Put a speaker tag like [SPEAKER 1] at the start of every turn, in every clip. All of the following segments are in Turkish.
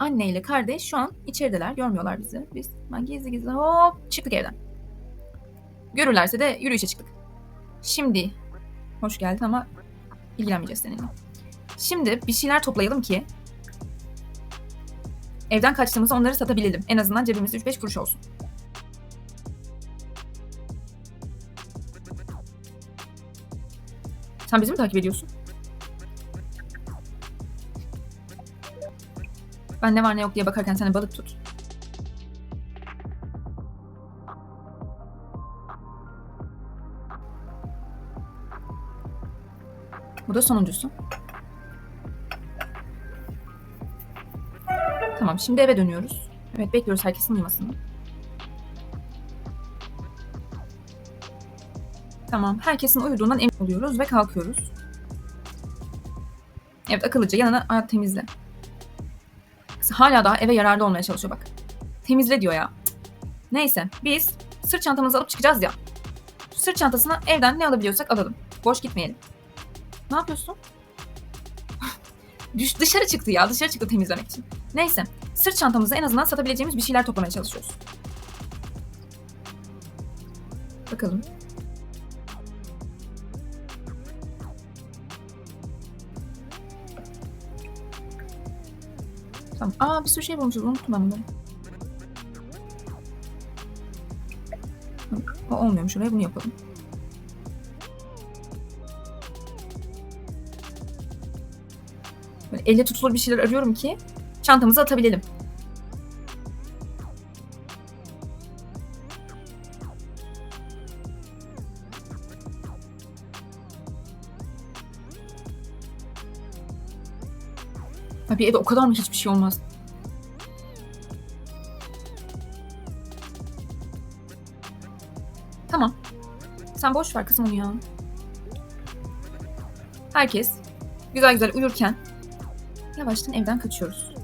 [SPEAKER 1] anne ile kardeş şu an içerideler. Görmüyorlar bizi. Biz ben gizli gizli hop çıktık evden. Görürlerse de yürüyüşe çıktık. Şimdi hoş geldin ama ilgilenmeyeceğiz seninle. Şimdi bir şeyler toplayalım ki evden kaçtığımızda onları satabilelim. En azından cebimizde 3-5 kuruş olsun. Sen bizi mi takip ediyorsun? Ben ne var ne yok diye bakarken sen de balık tut. Bu da sonuncusu. Tamam şimdi eve dönüyoruz. Evet bekliyoruz herkesin uyumasını. Tamam herkesin uyuduğundan emin oluyoruz ve kalkıyoruz. Evet akıllıca yanına "Aa, temizle. Hala daha eve yararlı olmaya çalışıyor bak. Temizle diyor ya. Neyse biz sırt çantamızı alıp çıkacağız ya. Sırt çantasına evden ne alabiliyorsak alalım. Boş gitmeyelim. Ne yapıyorsun? Düş, dışarı çıktı ya. Dışarı çıktı temizlemek için. Neyse. Sırt çantamızda en azından satabileceğimiz bir şeyler toplamaya çalışıyoruz. Bakalım. Tamam. Aa bir sürü şey bulmuşuz. Unuttum ben. O olmuyormuş oraya bunu yapalım. Böyle elle tutulur bir şeyler arıyorum ki çantamıza atabilelim. Abi evde o kadar mı hiçbir şey olmaz? Tamam. Sen boş ver kızım onu ya. Herkes güzel güzel uyurken yavaştan evden kaçıyoruz.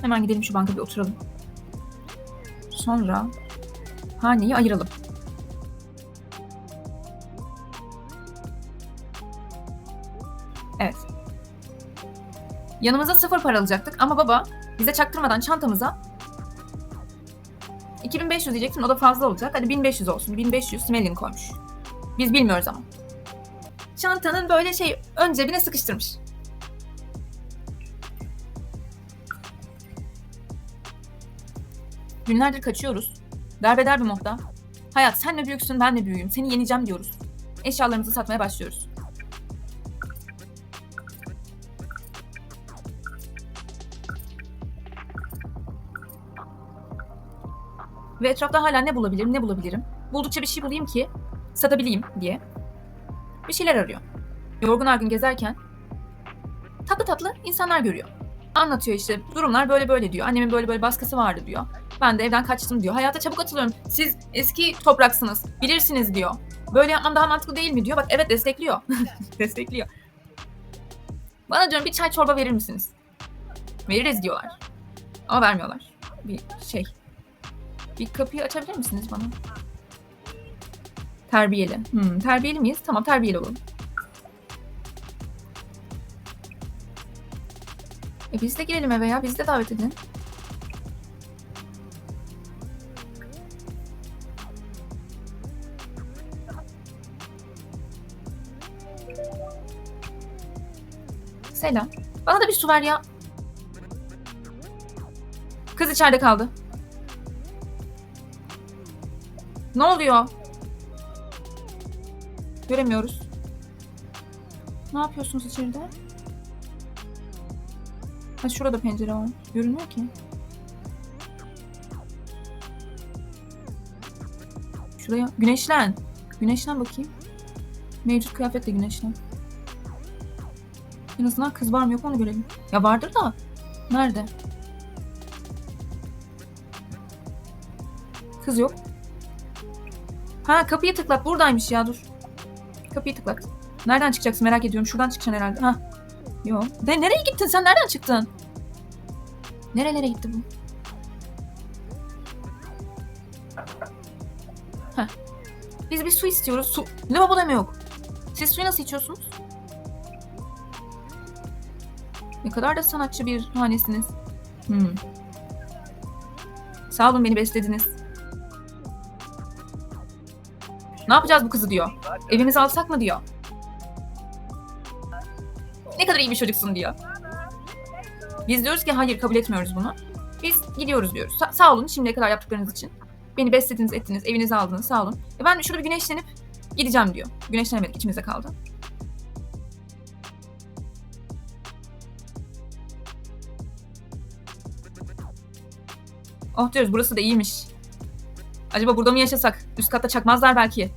[SPEAKER 1] Hemen gidelim şu banka bir oturalım. Sonra haneyi ayıralım. Yanımıza sıfır para alacaktık ama baba bize çaktırmadan çantamıza 2500 diyecektim o da fazla olacak. Hadi 1500 olsun. 1500 Smelling koymuş. Biz bilmiyoruz ama. Çantanın böyle şey ön cebine sıkıştırmış. Günlerdir kaçıyoruz. Derbeder bir modda. Hayat sen mi büyüksün ben mi büyüğüm. Seni yeneceğim diyoruz. Eşyalarımızı satmaya başlıyoruz. Ve etrafta hala ne bulabilirim, ne bulabilirim? Buldukça bir şey bulayım ki satabileyim diye. Bir şeyler arıyor. Yorgun argın gezerken tatlı tatlı insanlar görüyor. Anlatıyor işte durumlar böyle böyle diyor. Annemin böyle böyle baskısı vardı diyor. Ben de evden kaçtım diyor. Hayata çabuk atılıyorum. Siz eski topraksınız. Bilirsiniz diyor. Böyle yapmam daha mantıklı değil mi diyor. Bak evet destekliyor. destekliyor. Bana diyorum bir çay çorba verir misiniz? Veririz diyorlar. Ama vermiyorlar. Bir şey bir kapıyı açabilir misiniz bana? Terbiyeli. Hmm, terbiyeli miyiz? Tamam terbiyeli olalım. E biz de girelim eve ya. Biz de davet edin. Selam. Bana da bir su ver ya. Kız içeride kaldı. Ne oluyor? Göremiyoruz. Ne yapıyorsunuz içeride? Ha şurada pencere var. Görünmüyor ki. Şuraya güneşlen. Güneşlen bakayım. Mevcut kıyafetle güneşlen. En azından kız var mı yok mu onu görelim. Ya vardır da. Nerede? Kız yok. Ha kapıyı tıklat. Buradaymış ya dur. Kapıyı tıklat. Nereden çıkacaksın merak ediyorum. Şuradan çıkacaksın herhalde. Ha. Yok. De nereye gittin sen? Nereden çıktın? Nerelere gitti bu? Ha. Biz bir su istiyoruz. Su. Lavaboda mı yok? Siz suyu nasıl içiyorsunuz? Ne kadar da sanatçı bir hanesiniz. Hmm. Sağ olun beni beslediniz. Ne yapacağız bu kızı diyor. Evimize alsak mı diyor. Ne kadar iyi bir çocuksun diyor. Biz diyoruz ki hayır kabul etmiyoruz bunu. Biz gidiyoruz diyoruz. Sa- sağ olun şimdiye kadar yaptıklarınız için. Beni beslediniz, ettiniz, evinize aldınız sağ olun. E ben şurada bir güneşlenip gideceğim diyor. Güneşlenemedik içimize kaldı. Oh diyoruz burası da iyiymiş. Acaba burada mı yaşasak? Üst katta çakmazlar belki.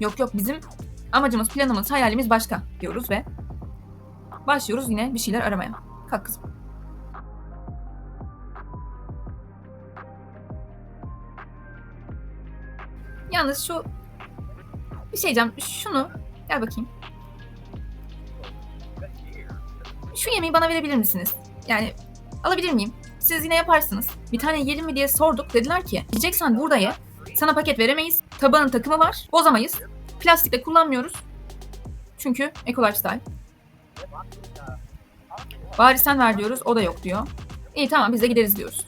[SPEAKER 1] Yok yok bizim amacımız, planımız, hayalimiz başka diyoruz ve başlıyoruz yine bir şeyler aramaya. Kalk kızım. Yalnız şu bir şey diyeceğim. Şunu gel bakayım. Şu yemeği bana verebilir misiniz? Yani alabilir miyim? Siz yine yaparsınız. Bir tane yiyelim mi diye sorduk. Dediler ki yiyeceksen burada ye. Sana paket veremeyiz. Tabanın takımı var. Bozamayız. Plastik de kullanmıyoruz. Çünkü eco lifestyle. Bari sen ver diyoruz. O da yok diyor. İyi tamam biz de gideriz diyoruz.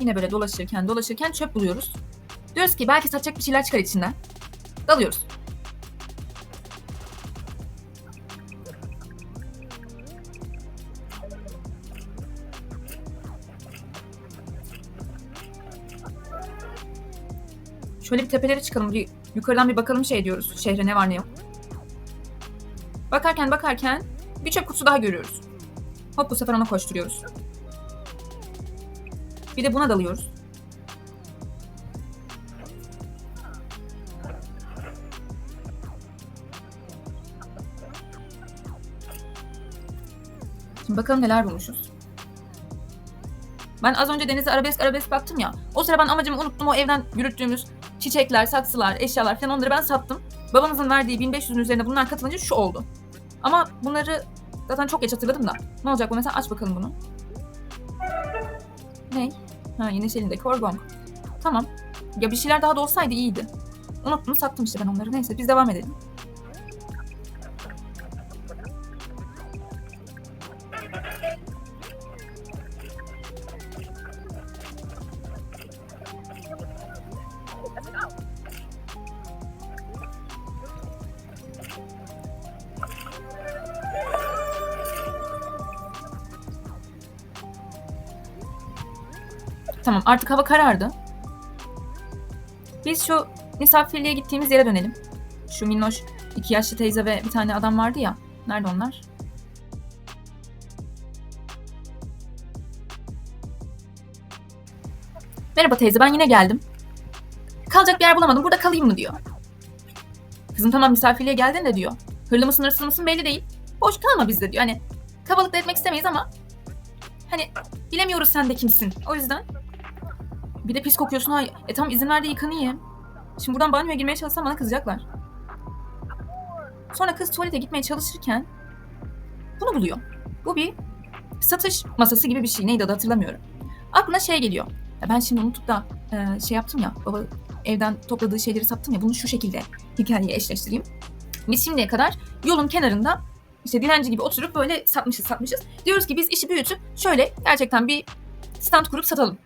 [SPEAKER 1] Yine böyle dolaşırken dolaşırken çöp buluyoruz. Diyoruz ki belki satacak bir şeyler çıkar içinden. Dalıyoruz. Şöyle bir tepelere çıkalım. Bir yukarıdan bir bakalım şey diyoruz. Şehre ne var ne yok. Bakarken bakarken bir çöp kutusu daha görüyoruz. Hop bu sefer ona koşturuyoruz. Bir de buna dalıyoruz. Şimdi bakalım neler bulmuşuz. Ben az önce denize arabesk arabesk baktım ya. O sıra ben amacımı unuttum. O evden yürüttüğümüz çiçekler, saksılar, eşyalar falan onları ben sattım. Babamızın verdiği 1500'ün üzerine bunlar katılınca şu oldu. Ama bunları zaten çok geç hatırladım da. Ne olacak bu mesela aç bakalım bunu. Ne? Ha yine elindeki orgong. Tamam. Ya bir şeyler daha da olsaydı iyiydi. Unuttum sattım işte ben onları. Neyse biz devam edelim. Artık hava karardı. Biz şu misafirliğe gittiğimiz yere dönelim. Şu minnoş iki yaşlı teyze ve bir tane adam vardı ya. Nerede onlar? Merhaba teyze ben yine geldim. Kalacak bir yer bulamadım burada kalayım mı diyor. Kızım tamam misafirliğe geldin de diyor. Hırlı mısın hırsız mısın belli değil. Boş kalma bizde diyor. Hani kabalık da etmek istemeyiz ama hani bilemiyoruz sen de kimsin. O yüzden bir de pis kokuyorsun. Ay, e tamam izin ver de yıkanayım. Şimdi buradan banyoya girmeye çalışsam bana kızacaklar. Sonra kız tuvalete gitmeye çalışırken bunu buluyor. Bu bir satış masası gibi bir şey. Neydi adı hatırlamıyorum. Aklına şey geliyor. Ya ben şimdi unutup da e, şey yaptım ya. Baba evden topladığı şeyleri sattım ya. Bunu şu şekilde hikayeye eşleştireyim. Biz şimdiye kadar yolun kenarında işte dilenci gibi oturup böyle satmışız satmışız. Diyoruz ki biz işi büyütüp şöyle gerçekten bir stand kurup satalım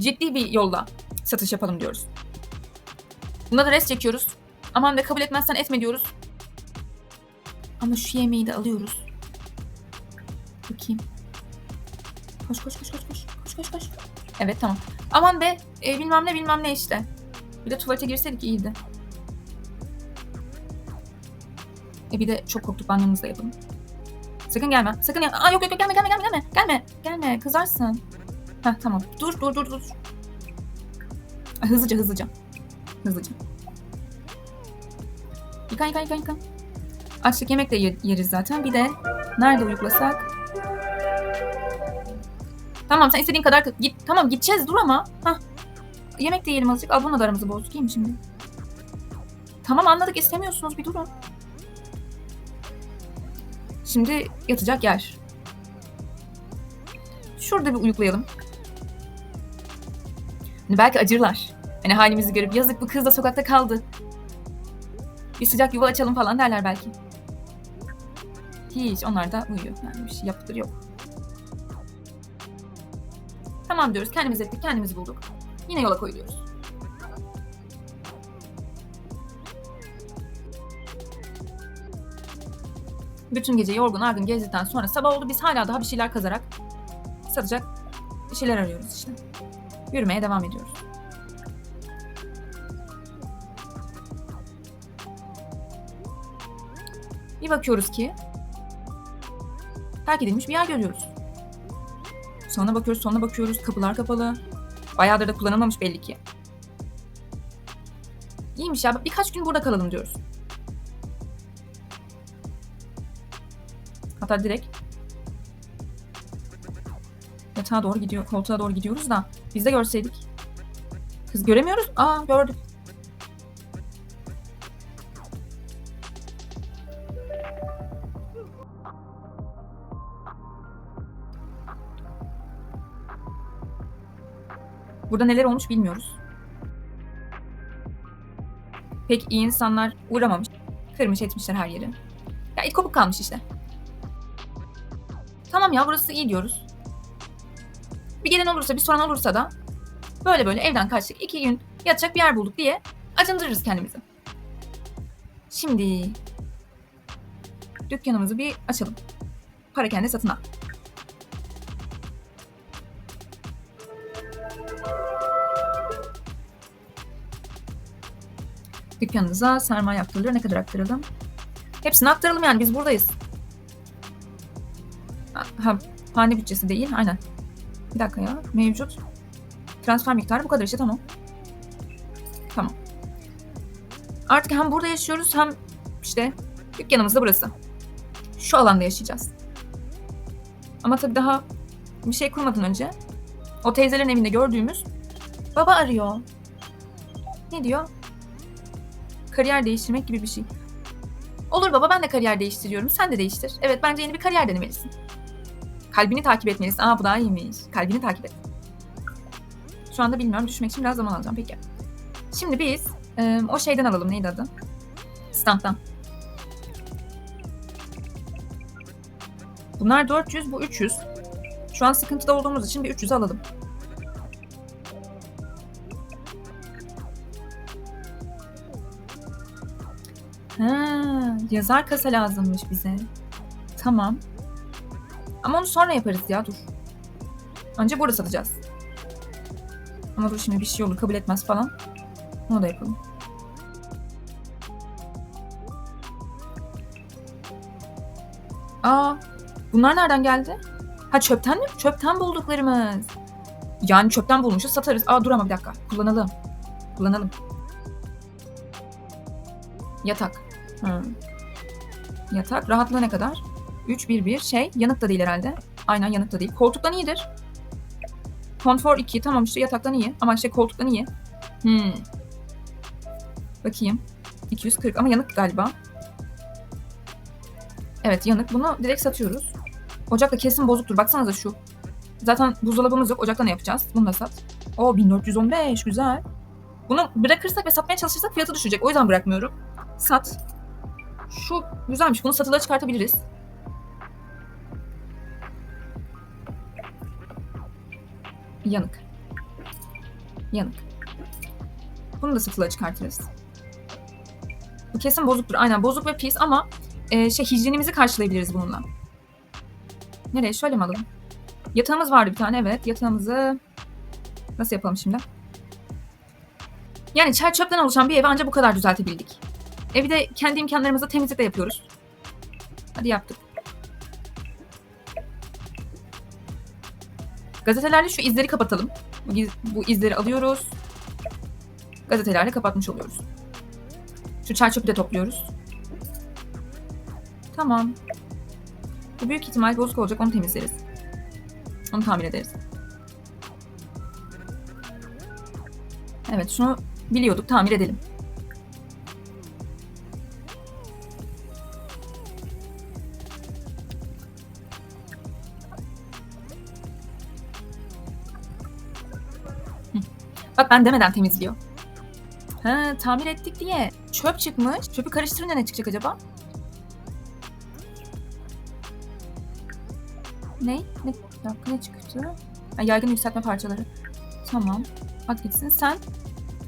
[SPEAKER 1] ciddi bir yolla satış yapalım diyoruz. Bunda da rest çekiyoruz. Aman ve kabul etmezsen etme diyoruz. Ama şu yemeği de alıyoruz. Bakayım. Koş koş koş koş koş. Koş koş koş. Evet tamam. Aman be e, bilmem ne bilmem ne işte. Bir de tuvalete girseydik iyiydi. E bir de çok korktuk banyomuzda da yapalım. Sakın gelme. Sakın gelme. Aa yok yok yok gelme gelme gelme gelme. Gelme. Gelme kızarsın. Heh tamam. Dur dur dur dur. Hızlıca hızlıca. Hızlıca. Yıkan yıkan yıkan yıkan. Açlık yemek de ye- yeriz zaten. Bir de nerede uyuklasak? Tamam sen istediğin kadar git. Tamam gideceğiz dur ama. Hah. Yemek de yiyelim azıcık. Al da aramızı bozduk iyi şimdi? Tamam anladık istemiyorsunuz bir durun. Şimdi yatacak yer. Şurada bir uyuklayalım. Hani belki acırlar. Hani halimizi görüp yazık bu kız da sokakta kaldı. Bir sıcak yuva açalım falan derler belki. Hiç onlar da uyuyor. Yani bir şey yaptıkları yok. Tamam diyoruz kendimiz ettik kendimizi bulduk. Yine yola koyuluyoruz. Bütün gece yorgun argın gezdikten sonra sabah oldu biz hala daha bir şeyler kazarak satacak bir şeyler arıyoruz işte. Yürümeye devam ediyoruz. Bir bakıyoruz ki terk edilmiş bir yer görüyoruz. Sonra bakıyoruz, sonra bakıyoruz. Kapılar kapalı. Bayağıdır da kullanılmamış belli ki. İyiymiş ya. Birkaç gün burada kalalım diyoruz. Hatta direkt yatağa doğru gidiyor, koltuğa doğru gidiyoruz da biz de görseydik. Kız göremiyoruz. Aa gördük. Burada neler olmuş bilmiyoruz. Pek iyi insanlar uğramamış. Kırmış etmişler her yeri. Ya it kopuk kalmış işte. Tamam ya burası iyi diyoruz. Bir gelen olursa bir soran olursa da böyle böyle evden kaçtık iki gün yatacak bir yer bulduk diye acındırırız kendimizi. Şimdi dükkanımızı bir açalım. Para kendi satın al. Dükkanınıza sermaye aktarılıyor. Ne kadar aktaralım? Hepsini aktaralım yani biz buradayız. Ha, hane bütçesi değil. Aynen. Bir dakika ya. Mevcut. Transfer miktarı bu kadar işte tamam. Tamam. Artık hem burada yaşıyoruz hem işte dükkanımız da burası. Şu alanda yaşayacağız. Ama tabii daha bir şey kurmadan önce o teyzelerin evinde gördüğümüz baba arıyor. Ne diyor? Kariyer değiştirmek gibi bir şey. Olur baba ben de kariyer değiştiriyorum. Sen de değiştir. Evet bence yeni bir kariyer denemelisin. Kalbini takip etmelisin. Aa bu daha iyiymiş. Kalbini takip et. Şu anda bilmiyorum. Düşmek için biraz zaman alacağım. Peki. Şimdi biz e, o şeyden alalım. Neydi adı? Standtan. Bunlar 400, bu 300. Şu an sıkıntıda olduğumuz için bir 300 alalım. Ha, yazar kasa lazımmış bize. Tamam. Ama onu sonra yaparız ya dur. Önce burada satacağız. Ama dur şimdi bir şey olur kabul etmez falan. Onu da yapalım. Aa, bunlar nereden geldi? Ha çöpten mi? Çöpten bulduklarımız. Yani çöpten bulmuşuz satarız. Aa dur ama bir dakika. Kullanalım. Kullanalım. Yatak. Hı. Yatak. Rahatlığı ne kadar? 3, 1, 1. Şey yanık da değil herhalde. Aynen yanık da değil. Koltuktan iyidir. Konfor 2. Tamam işte yataktan iyi. Ama şey koltuktan iyi. Hmm. Bakayım. 240 ama yanık galiba. Evet yanık. Bunu direkt satıyoruz. Ocakta kesin bozuktur. Baksanıza şu. Zaten buzdolabımız yok. Ocakta ne yapacağız? Bunu da sat. O 1415 güzel. Bunu bırakırsak ve satmaya çalışırsak fiyatı düşecek. O yüzden bırakmıyorum. Sat. Şu güzelmiş. Bunu satılığa çıkartabiliriz. Yanık. Yanık. Bunu da satılığa çıkartırız. Bu kesin bozuktur. Aynen bozuk ve pis ama e, şey hijyenimizi karşılayabiliriz bununla. Nereye? Şöyle mi alalım? Yatağımız vardı bir tane evet. Yatağımızı nasıl yapalım şimdi? Yani çer çöpten oluşan bir evi ancak bu kadar düzeltebildik. Evi de kendi imkanlarımızla temizlikle yapıyoruz. Hadi yaptık. Gazetelerle şu izleri kapatalım. Bu, bu izleri alıyoruz. Gazetelerle kapatmış oluyoruz. Şu çer çöpü de topluyoruz. Tamam. Bu büyük ihtimal bozuk olacak onu temizleriz. Onu tamir ederiz. Evet şunu biliyorduk tamir edelim. Ben demeden temizliyor. Ha, tamir ettik diye çöp çıkmış. Çöpü karıştırınca ne çıkacak acaba? Ne? Ne, dakika, ne çıktı? Ha, yaygın yükseltme parçaları. Tamam. At gitsin. Sen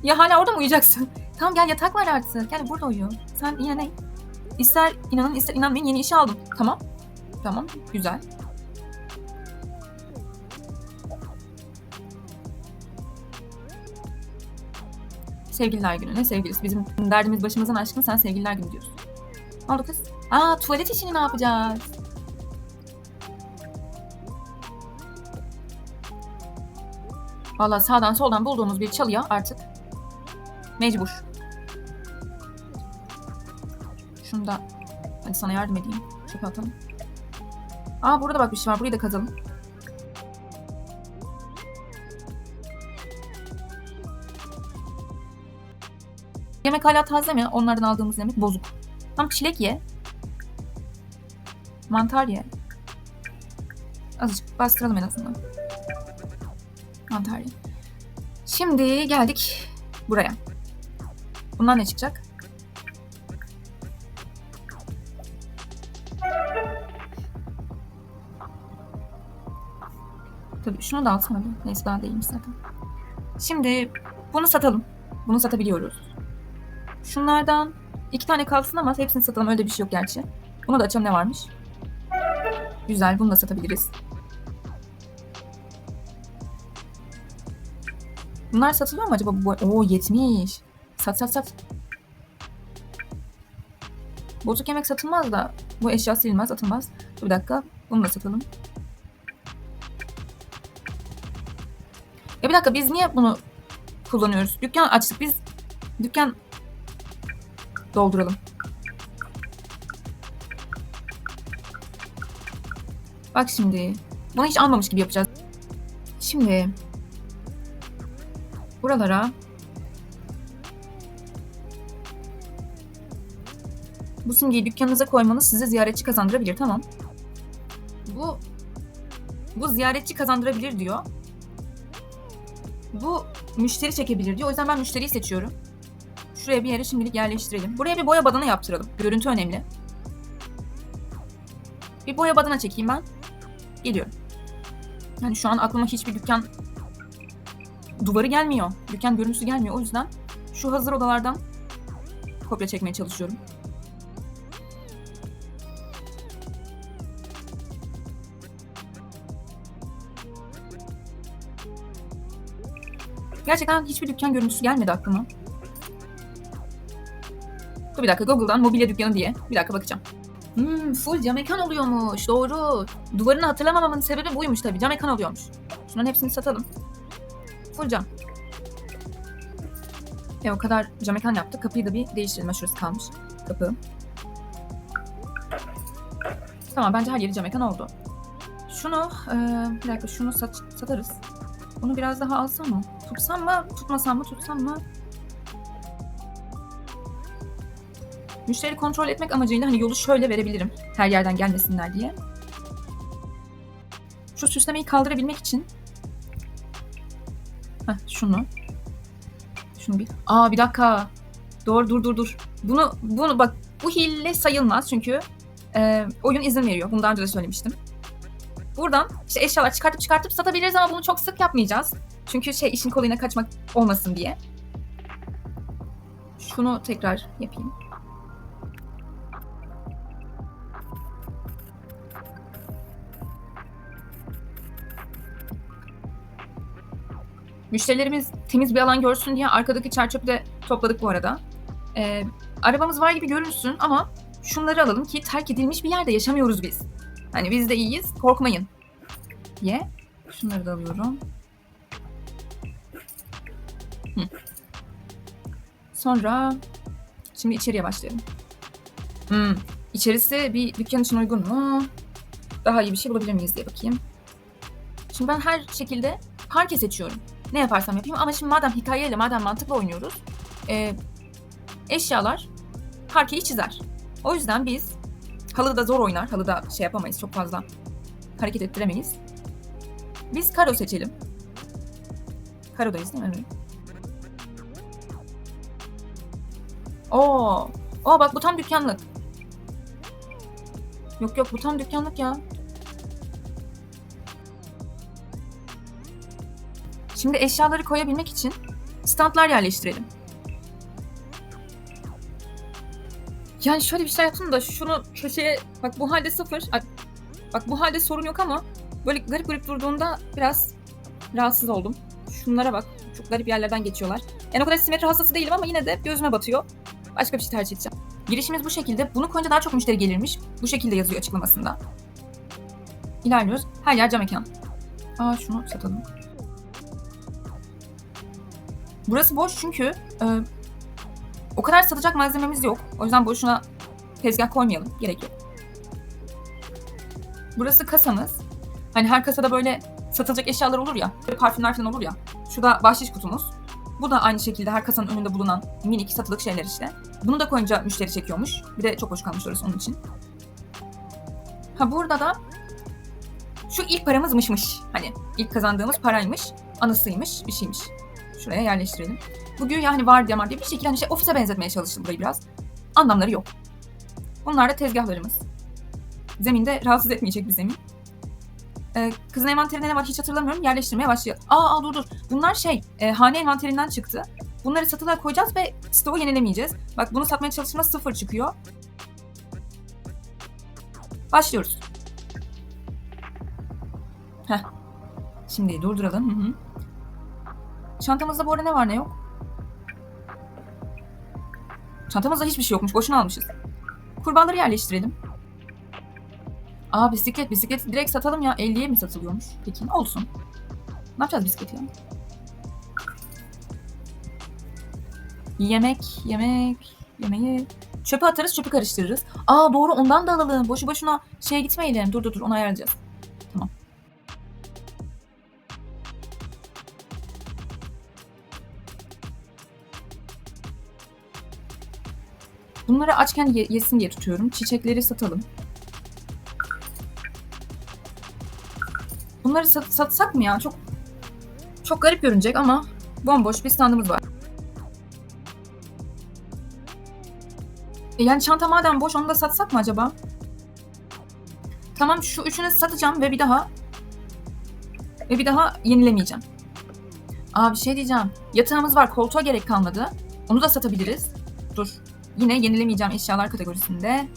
[SPEAKER 1] ya hala orada mı uyuyacaksın? tamam gel yatak var artık. Gel burada uyu. Sen yine ne? İster inanın ister inanmayın yeni işe aldım. Tamam. Tamam. Güzel. Sevgililer günü. Ne sevgilisi? Bizim derdimiz başımızın aşkın sen sevgililer günü diyorsun. Ne oldu kız? Aa tuvalet işini ne yapacağız? Valla sağdan soldan bulduğumuz bir çalıya artık mecbur. Şunu da hadi sana yardım edeyim. Çöpe atalım. Aa burada bak bir şey var. Burayı da kazalım. Yemek hala taze mi? Onlardan aldığımız yemek bozuk. Tam çilek ye. Mantar ye. Azıcık bastıralım en azından. Mantar ye. Şimdi geldik buraya. Bundan ne çıkacak? Tabii şunu da alsana bir. Neyse daha değilmiş zaten. Şimdi bunu satalım. Bunu satabiliyoruz. Şunlardan iki tane kalsın ama hepsini satalım. Öyle bir şey yok gerçi. Bunu da açalım ne varmış. Güzel bunu da satabiliriz. Bunlar satılıyor mu acaba? Oo 70. Sat sat sat. Bozuk yemek satılmaz da bu eşya silinmez atılmaz. Dur bir dakika. Bunu da satalım. Ya bir dakika biz niye bunu kullanıyoruz? Dükkan açtık biz. Dükkan dolduralım. Bak şimdi. Bunu hiç almamış gibi yapacağız. Şimdi buralara bu simgeyi dükkanınıza koymanız size ziyaretçi kazandırabilir. Tamam. Bu bu ziyaretçi kazandırabilir diyor. Bu müşteri çekebilir diyor. O yüzden ben müşteriyi seçiyorum. Şuraya bir yere şimdilik yerleştirelim. Buraya bir boya badana yaptıralım. Görüntü önemli. Bir boya badana çekeyim ben. Geliyorum. Yani şu an aklıma hiçbir dükkan duvarı gelmiyor. Dükkan görüntüsü gelmiyor. O yüzden şu hazır odalardan kopya çekmeye çalışıyorum. Gerçekten hiçbir dükkan görüntüsü gelmedi aklıma. Dur bir dakika Google'dan mobilya dükkanı diye. Bir dakika bakacağım. Hmm, full cam oluyormuş. Doğru. Duvarını hatırlamamamın sebebi buymuş tabii. Cam mekan oluyormuş. Şunların hepsini satalım. Full cam. E o kadar cam mekan yaptık. Kapıyı da bir değiştirelim. Şurası kalmış. Kapı. Tamam bence her yeri cam mekan oldu. Şunu, e, bir dakika şunu sat, satarız. Bunu biraz daha alsam mı? Tutsam mı? Tutmasam mı? Tutsam mı? Müşteri kontrol etmek amacıyla hani yolu şöyle verebilirim. Her yerden gelmesinler diye. Şu süslemeyi kaldırabilmek için Heh, şunu. Şunu bir. Aa bir dakika. Doğru dur dur dur. Bunu bunu bak bu hile sayılmaz çünkü e, oyun izin veriyor. Bunu daha önce de söylemiştim. Buradan işte eşyalar çıkartıp çıkartıp satabiliriz ama bunu çok sık yapmayacağız. Çünkü şey işin kolayına kaçmak olmasın diye. Şunu tekrar yapayım. Müşterilerimiz temiz bir alan görsün diye arkadaki çerçöpü de topladık bu arada. Ee, arabamız var gibi görünsün ama şunları alalım ki terk edilmiş bir yerde yaşamıyoruz biz. Hani biz de iyiyiz, korkmayın diye. Şunları da alıyorum. Hı. Sonra şimdi içeriye başlayalım. Hmm. İçerisi bir dükkan için uygun mu? Daha iyi bir şey bulabilir miyiz diye bakayım. Şimdi ben her şekilde parke seçiyorum. Ne yaparsam yapayım ama şimdi madem hikayeyle, madem mantıkla oynuyoruz. e, eşyalar parkeyi çizer. O yüzden biz halıda zor oynar. Halıda şey yapamayız çok fazla hareket ettiremeyiz. Biz karo seçelim. Karodayız değil mi? Evet. Oo. Oo bak bu tam dükkanlık. Yok yok bu tam dükkanlık ya. Şimdi eşyaları koyabilmek için standlar yerleştirelim. Yani şöyle bir şey yaptım da şunu köşeye bak bu halde sıfır. Bak bu halde sorun yok ama böyle garip garip durduğunda biraz rahatsız oldum. Şunlara bak. Çok garip yerlerden geçiyorlar. Yani o kadar simetri hastası değilim ama yine de gözüme batıyor. Başka bir şey tercih edeceğim. Girişimiz bu şekilde. Bunu koyunca daha çok müşteri gelirmiş. Bu şekilde yazıyor açıklamasında. İlerliyoruz. Her yer cam mekan. Aa şunu satalım. Burası boş çünkü e, o kadar satacak malzememiz yok. O yüzden boşuna tezgah koymayalım. Gerek yok. Burası kasamız. Hani her kasada böyle satılacak eşyalar olur ya. Parfümler falan olur ya. Şu da bahşiş kutumuz. Bu da aynı şekilde her kasanın önünde bulunan minik satılık şeyler işte. Bunu da koyunca müşteri çekiyormuş. Bir de çok hoş kalmış orası onun için. Ha burada da şu ilk paramız mışmış. Hani ilk kazandığımız paraymış. Anısıymış. Bir şeymiş. Şuraya yerleştirelim. Bu güya hani var diye var diye bir şekilde hani şey ofise benzetmeye çalıştım burayı biraz. Anlamları yok. Bunlar da tezgahlarımız. Zeminde rahatsız etmeyecek bir zemin. Ee, kızın envanterinde ne var hiç hatırlamıyorum. Yerleştirmeye başlayalım. Aa, aa dur dur. Bunlar şey e, hane envanterinden çıktı. Bunları satılığa koyacağız ve stoğu yenilemeyeceğiz. Bak bunu satmaya çalıştığımda sıfır çıkıyor. Başlıyoruz. Heh. Şimdi durduralım. Hı hı. Çantamızda bu arada ne var ne yok? Çantamızda hiçbir şey yokmuş. Boşuna almışız. Kurbağaları yerleştirelim. Aa bisiklet. Bisikleti direkt satalım ya. 50'ye mi satılıyormuş? Peki olsun. Ne yapacağız bisikleti ya? Yemek, yemek, yemeği. Çöpe atarız, çöpü karıştırırız. Aa doğru ondan da alalım. Boşu boşuna şeye gitmeyelim. Dur dur dur onu ayarlayacağız. Bunları açken ye- yesin diye tutuyorum. Çiçekleri satalım. Bunları sat- satsak mı ya? Çok çok garip görünecek ama bomboş bir standımız var. E yani çanta madem boş onu da satsak mı acaba? Tamam şu üçünü satacağım ve bir daha ve bir daha yenilemeyeceğim. Aa bir şey diyeceğim. Yatağımız var koltuğa gerek kalmadı. Onu da satabiliriz. Dur. Yine yenilemeyeceğim eşyalar kategorisinde.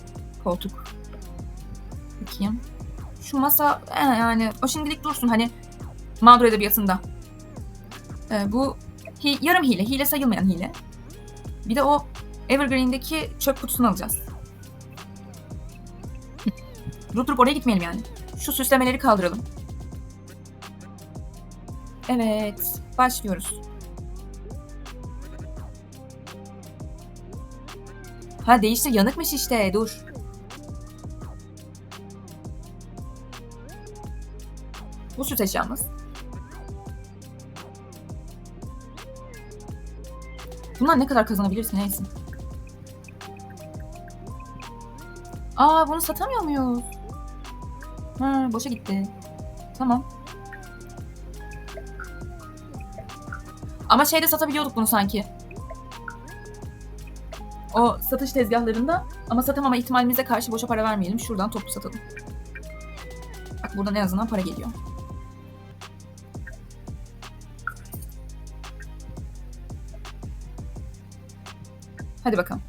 [SPEAKER 1] Koltuk. Bakayım. Şu masa e, yani o şimdilik dursun hani mağdur edebiyatında. E, bu hi- yarım hile. Hile sayılmayan hile. Bir de o Evergreen'deki çöp kutusunu alacağız. durup durup oraya gitmeyelim yani. Şu süslemeleri kaldıralım. Evet. Başlıyoruz. Ha değiştir yanıkmış işte dur. Bu süt eşyamız. Bunlar ne kadar kazanabilirsin neyse. Aa bunu satamıyor muyuz? Ha boşa gitti. Tamam. Ama şeyde satabiliyorduk bunu sanki. O satış tezgahlarında ama satamama ihtimalimize karşı boşa para vermeyelim. Şuradan toplu satalım. Bak burada en azından para geliyor. Hadi bakalım.